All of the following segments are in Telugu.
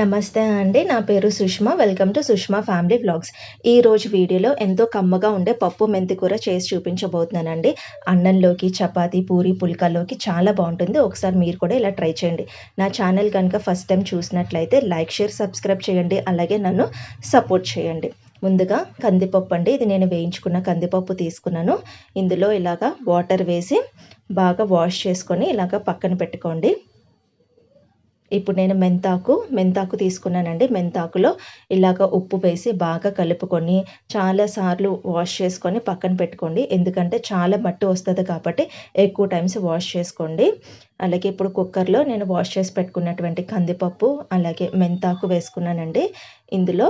నమస్తే అండి నా పేరు Sushma. Welcome to Sushma family vlogs ఈ రోజు వీడియోలో ఎంతో కమ్మగా ఉండే పప్పు మెంతి కూర చేసి చూపించబోతున్నానండి. అన్నంలోకి చపాతి పూరి పుల్కాలోకి చాలా బాగుంటుంది. ఒకసారి మీరు కూడా ఇలా ట్రై చేయండి. నా ఛానల్ కనుక ఫస్ట్ టైం చూసినట్లయితే లైక్ షేర్ సబ్స్క్రైబ్ చేయండి. అలాగే నన్ను సపోర్ట్ చేయండి. ముందుగా కందిపప్పు అండి. ఇది నేను వేయించుకున్న కందిపప్పు తీసుకున్నాను. ఇందులో ఇలాగా వాటర్ వేసి బాగా వాష్ చేసుకొని ఇలాగ పక్కన పెట్టుకోండి. ఇప్పుడు నేను మెంతాకు మెంతాకు తీసుకున్నానండి. మెంతాకులో ఇలాగ ఉప్పు వేసి బాగా కలుపుకొని చాలాసార్లు వాష్ చేసుకొని పక్కన పెట్టుకోండి. ఎందుకంటే చాలా మట్టి వస్తుంది కాబట్టి ఎక్కువ టైమ్స్ వాష్ చేసుకోండి. అలాగే ఇప్పుడు కుక్కర్లో నేను వాష్ చేసి పెట్టుకున్నటువంటి కందిపప్పు అలాగే మెంతాకు వేసుకున్నానండి. ఇందులో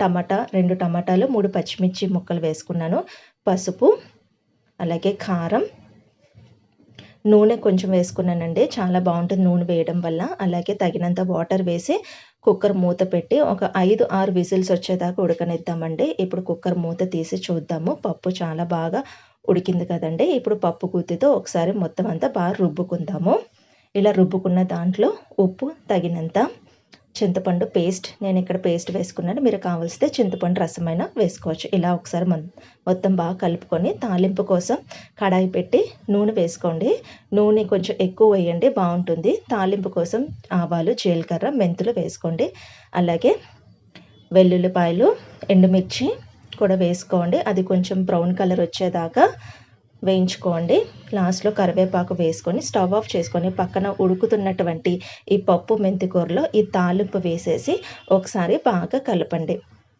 టమాటా రెండు టమాటాలు మూడు పచ్చిమిర్చి ముక్కలు వేసుకున్నాను. పసుపు అలాగే కారం నూనె కొంచెం వేసుకున్నానండి. చాలా బాగుంటుంది నూనె వేయడం వల్ల. అలాగే తగినంత వాటర్ వేసి కుక్కర్ మూత పెట్టి ఒక ఐదు ఆరు విజిల్స్ వచ్చేదాకా ఉడకనిద్దామండి. ఇప్పుడు కుక్కర్ మూత తీసి చూద్దాము. పప్పు చాలా బాగా ఉడికింది కదండి. ఇప్పుడు పప్పు గుత్తితో ఒకసారి మొత్తం అంతా బాగా రుబ్బుకుందాము. ఇలా రుబ్బుకున్న దాంట్లో ఉప్పు తగినంత చింతపండు పేస్ట్ నేను ఇక్కడ పేస్ట్ వేసుకున్నాను. మీరు కావలిస్తే చింతపండు రసమైనా వేసుకోవచ్చు. ఇలా ఒకసారి మొత్తం బాగా కలుపుకొని తాలింపు కోసం కడాయి పెట్టి నూనె వేసుకోండి. నూనె కొంచెం ఎక్కువ వేయండి బాగుంటుంది. తాలింపు కోసం ఆవాలు జీలకర్ర మెంతులు వేసుకోండి. అలాగే వెల్లుల్లిపాయలు ఎండుమిర్చి కూడా వేసుకోండి. అది కొంచెం బ్రౌన్ కలర్ వచ్చేదాకా వేయించుకోండి. లాస్ట్లో కరివేపాకు వేసుకొని స్టవ్ ఆఫ్ చేసుకొని పక్కన ఉడుకుతున్నటువంటి ఈ పప్పు మెంతికూరలో ఈ తాలింపు వేసేసి ఒకసారి బాగా కలపండి.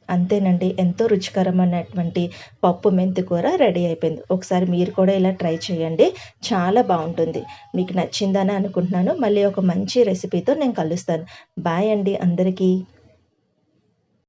అంతేనండి ఎంతో రుచికరమైనటువంటి పప్పు మెంతి కూర రెడీ అయిపోయింది. ఒకసారి మీరు కూడా ఇలా ట్రై చేయండి. చాలా బాగుంటుంది. మీకు నచ్చిందని అనుకుంటున్నాను. మళ్ళీ ఒక మంచి రెసిపీతో నేను కలుస్తాను. బాయ్ అండి అందరికీ.